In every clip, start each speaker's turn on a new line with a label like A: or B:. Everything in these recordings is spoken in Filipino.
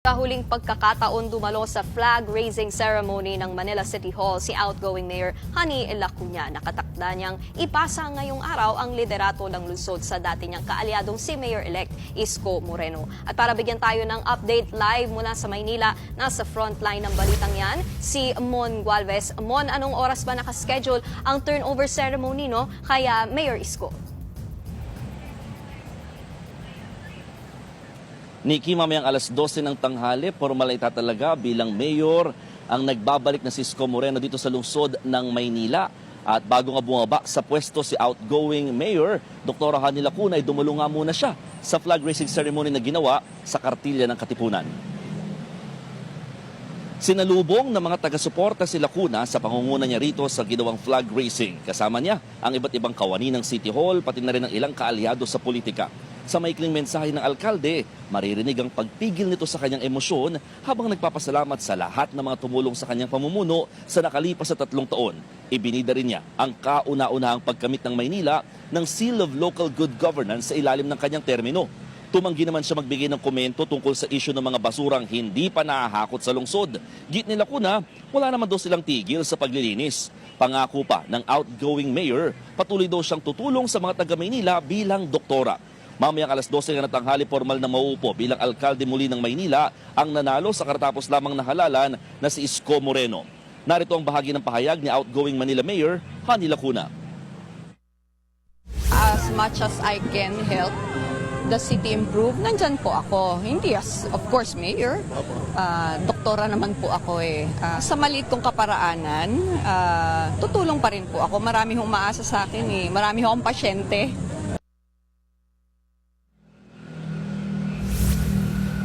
A: Kahuling pagkakataon dumalo sa flag-raising ceremony ng Manila City Hall si outgoing Mayor Honey Lacuna. Nakatakda niyang ipasa ngayong araw ang liderato ng lungsod sa dati niyang kaalyadong si Mayor-elect Isko Moreno. At para bigyan tayo ng update live mula sa Maynila, nasa frontline ng balitang yan, si Mon Gualvez. Mon, anong oras ba nakaschedule ang turnover ceremony no? Kaya Mayor Isko?
B: Niki, mamayang alas 12 ng tanghali, formal na itatalaga bilang mayor ang nagbabalik na si Isko Moreno dito sa lungsod ng Maynila. At bago nga bumaba sa pwesto si outgoing mayor, Dr. Hani Lacuna ay dumalo nga muna siya sa flag raising ceremony na ginawa sa kartilya ng Katipunan. Sinalubong ng mga taga-suporta si Lacuna sa pangunguna niya rito sa ginawang flag raising. Kasama niya ang iba't ibang kawani ng City Hall, pati na rin ang ilang kaalyado sa politika. Sa maikling mensahe ng alkalde, maririnig ang pagpigil nito sa kanyang emosyon habang nagpapasalamat sa lahat ng mga tumulong sa kanyang pamumuno sa nakalipas sa tatlong taon. Ibinida rin niya ang kauna-unahang pagkamit ng Maynila ng Seal of Local Good Governance sa ilalim ng kanyang termino. Tumanggi naman siya magbigay ng komento tungkol sa isyu ng mga basurang hindi pa nahahakot sa lungsod. Git nila kuna, wala naman daw silang tigil sa paglilinis. Pangako pa ng outgoing mayor, patuloy daw siyang tutulong sa mga taga Maynila bilang doktora. Mamayang alas 12 nga natanghali formal na mauupo bilang alkalde muli ng Maynila ang nanalo sa karatapos lamang na halalan na si Isko Moreno. Narito ang bahagi ng pahayag ni outgoing Manila Mayor, Hani Lacuna.
C: as much as I can help the city improve, nandyan po ako. Hindi as, of course, mayor. Ah, doktora naman po ako eh. Ah, sa maliit kong kaparaanan, ah, tutulong pa rin po ako. Marami hong maasa sa akin eh. Marami hong pasyente.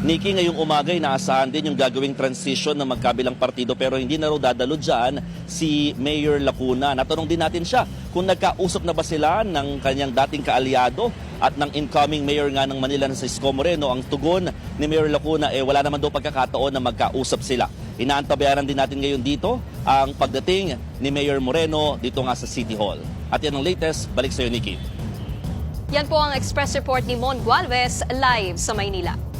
B: Nikki, ngayong umaga ay naasahan din yung gagawing transition ng magkabilang partido pero hindi na raw dadalo dyan si Mayor Lacuna. Natanong din natin siya kung nagkausap na ba sila ng kanyang dating kaalyado at ng incoming mayor nga ng Manila na si Isko Moreno. Ang tugon ni Mayor Lacuna, eh wala naman daw pagkakataon na magkausap sila. Inaantabayanan din natin ngayon dito ang pagdating ni Mayor Moreno dito nga sa City Hall. At yan ang latest. Balik sa iyo, Nikki.
A: Yan po ang express report ni Mon Gualvez live sa Maynila.